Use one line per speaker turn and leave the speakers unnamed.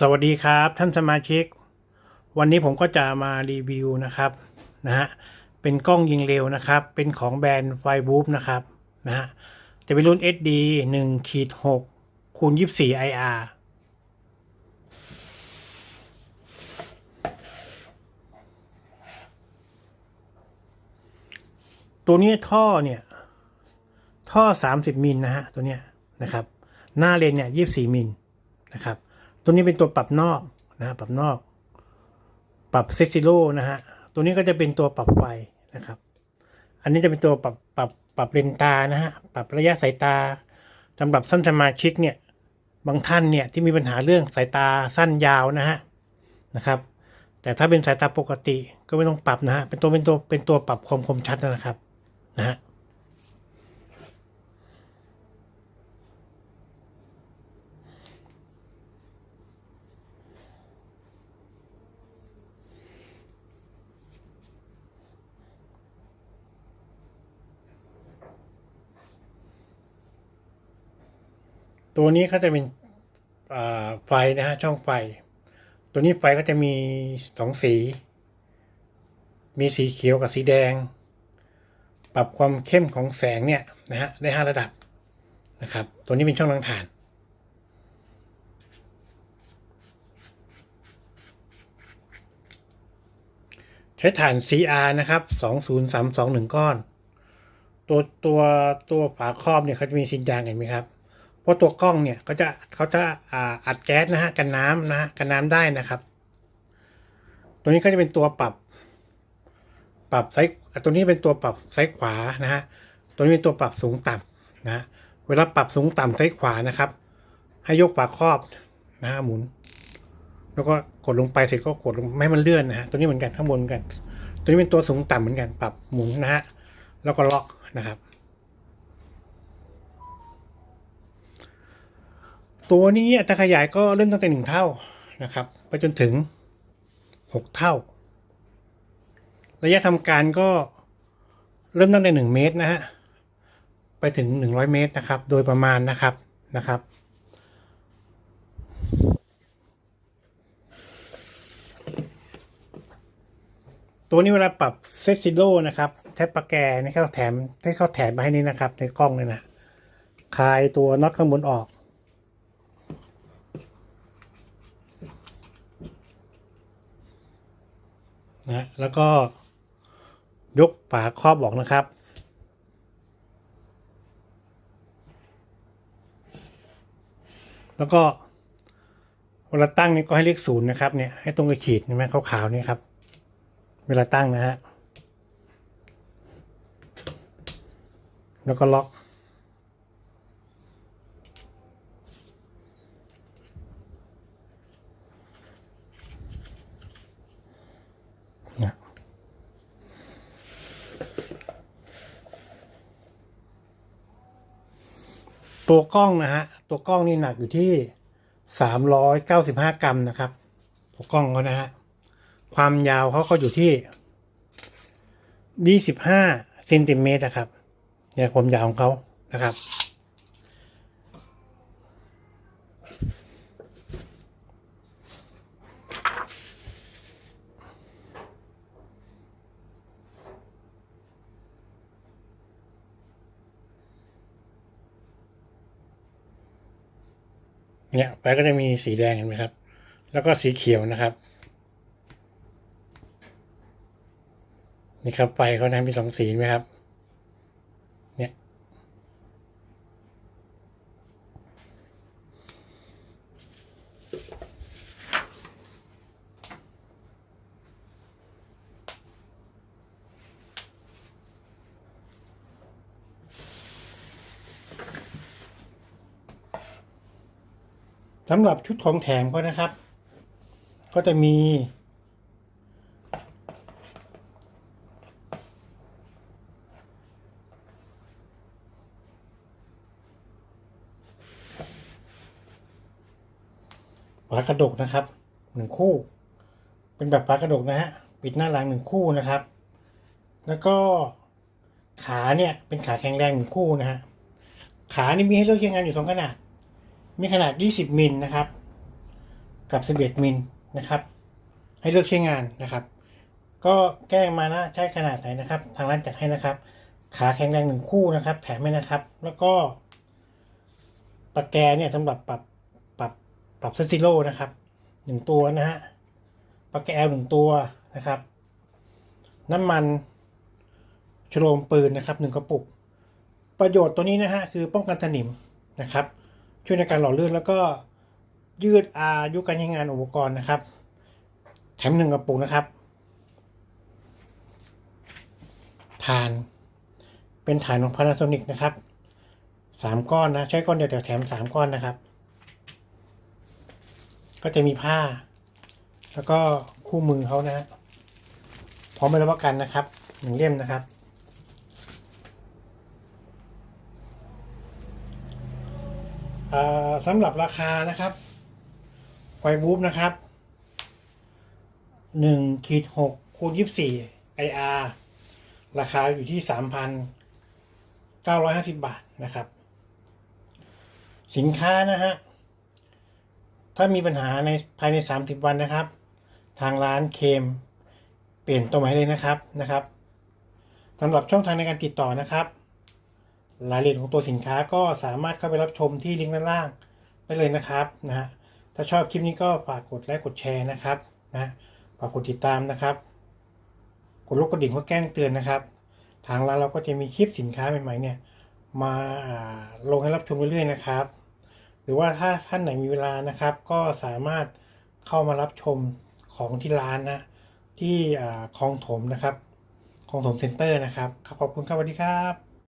สวัสดีครับท่านสมาชิก วันนี้ผมก็จะมารีวิวนะครับนะฮะเป็นกล้องยิงเร็วนะครับ เป็นของแบรนด์ไฟบูฟนะครับนะฮะจะเป็นรุ่น SD 1ขีด6คูณ24 IR ตัวนี้ท่อเนี่ย ท่อ 30 มิลนะฮะตัวเนี้ยนะครับ หน้าเลนเนี่ย 24 มิลนะครับ ตัวนี้เป็นตัวปรับนอกนะฮะปรับนอก ปรับเซซิโลนะฮะ ตัวนี้ก็จะเป็นตัวปรับไฟนะครับ อันนี้จะเป็นตัวปรับปรับปรับเลนตานะฮะ ปรับระยะสายตาสำหรับสั้นสมาชิกเนี่ย บางท่านเนี่ยที่มีปัญหาเรื่องสายตาสั้นยาวนะฮะ นะครับ แต่ถ้าเป็นสายตาปกติก็ไม่ต้องปรับนะฮะ เป็นตัวเป็นตัวเป็นตัวปรับความคมชัดนะครับ นะฮะ ตัวนี้เขาจะเป็นไฟนะฮะช่องไฟ ตัวนี้ไฟก็จะมีสองสี มีสีเขียวกับสีแดง ปรับความเข้มของแสงเนี่ยนะฮะได้ห้าระดับนะครับ ตัวนี้เป็นช่องลังถ่านใช้ถ่าน CR นะครับ 20321 ก้อน ตัวตัวตัวฝาครอบเนี่ยเขาจะมีซินยางเห็นไหมครับ เพราะตัวกล้องเนี่ยเขาจะเขาจะอัดแก๊สนะฮะกันน้ำนะกันน้ำได้นะครับ ตัวนี้ก็จะเป็นตัวปรับ ปรับไซส์ตัวนี้เป็นตัวปรับไซส์ขวานะฮะตัวนี้เป็นตัวปรับสูงต่ำนะเวลาปรับสูงต่ำไซส์ขวานะครับ ให้ยกฝาครอบนะฮะหมุน แล้วก็กดลงไปเสร็จก็กดลงไม่ให้มันเลื่อนนะฮะตัวนี้เหมือนกันข้างบนกัน ตัวนี้เป็นตัวสูงต่ำเหมือนกันปรับหมุนนะฮะแล้วก็ล็อกนะครับ ตัวนี้อัตราขยายก็เริ่มตั้งแต่หนึ่งเท่านะครับ ไปจนถึงหกเท่า ระยะทำการก็เริ่มตั้งแต่หนึ่งเมตรนะฮะไปถึงหนึ่งร้อยเมตรนะครับ โดยประมาณนะครับนะครับ ตัวนี้เวลาปรับเซตซิโลนะครับ แทบปะแกนี่เข้าแถมให้เข้าแถมมาให้นี่นะครับ ในกล้องเลยนะคลายตัวน็อตข้างบนออก นะแล้วก็ยกฝาครอบออกนะครับ แล้วก็เวลาตั้งนี่ก็ให้เลขศูนย์นะครับเนี่ยให้ตรงกับขีดเห็นไหมขาวๆนี่ครับ เวลาตั้งนะฮะแล้วก็ล็อก ตัวกล้องนะฮะ ตัวกล้องนี่หนักอยู่ที่สามร้อยเก้าสิบห้ากรัมนะครับ ตัวกล้องเขานะฮะ ความยาวเขาก็อยู่ที่ยี่สิบห้าเซนติเมตรนะครับ เนี่ยความยาวของเขานะครับ เนี่ยไปก็จะมีสีแดงเห็นไหมครับ แล้วก็สีเขียวนะครับ นี่ครับไปเขาทำเป็นสองสีนไหมครับ สำหรับชุดของแถมก็นะครับ ก็จะมีฝากระดกนะครับหนึ่งคู่ เป็นแบบฝากระดกนะฮะปิดหน้าหลังหนึ่งคู่นะครับ แล้วก็ขาเนี่ยเป็นขาแข็งแรงหนึ่งคู่นะฮะขานี่มีให้เลือกใช้งานอยู่สองขนาด มีขนาด 20 มิลนะครับ กับ 11 มิลนะครับ ให้เลือกใช้งานนะครับ ก็แก้งมานะใช้ขนาดไหนนะครับ ทางร้านจัดให้นะครับ ขาแข็งแรงหนึ่งคู่นะครับ แถมให้นะครับ แล้วก็ตะแกรงเนี่ยสำหรับปรับปรับปรับเซซิโลนะครับหนึ่งตัวนะฮะปะแกรงหนึ่งตัวนะครับ น้ำมันชโลมปืนนะครับหนึ่งกระปุก ประโยชน์ตัวนี้นะฮะคือป้องกันสนิมนะครับ ช่วยในการหล่อลื่นแล้วก็ยืดอายุการใช้งานอุปกรณ์นะครับ แถมหนึ่งกระปุกนะครับฐาน เป็นฐานของ Panasonic นะครับสามก้อนนะ ใช้ก้อนเดียวแต่แถมสามก้อนนะครับ ก็จะมีผ้า แล้วก็คู่มือเขานะพร้อมไปรับประกันนะครับหนึ่งเล่มนะครับ อ่า สำหรับราคานะครับไฟบูฟนะครับหนึ่งขีดหกคูณยี่สี่ไออาร์ราคาอยู่ที่สามพันเก้าร้อยห้าสิบบาทนะครับ สินค้านะฮะ ถ้ามีปัญหาในภายในสามสิบวันนะครับ ทางร้านเคม เปลี่ยนตัวใหม่เลยนะครับนะครับสำหรับช่องทางในการติดต่อนะครับ รายละเอียดของตัวสินค้าก็สามารถเข้าไปรับชมที่ลิงก์ด้านล่างได้เลยนะครับนะฮะถ้าชอบคลิปนี้ก็ฝากกดไลค์กดแชร์นะครับนะฝากกดติดตามนะครับ กดลูกกระดิ่งเพื่อแจ้งเตือนนะครับ ทางร้านเราก็จะมีคลิปสินค้าใหม่ๆเนี่ยมาลงให้รับชมเรื่อยๆนะครับ หรือว่าถ้าท่านไหนมีเวลานะครับ ก็สามารถเข้ามารับชมของที่ร้านนะที่คลองถมนะครับคลองถมเซ็นเตอร์นะครับขอบคุณครับสวัสดีครับ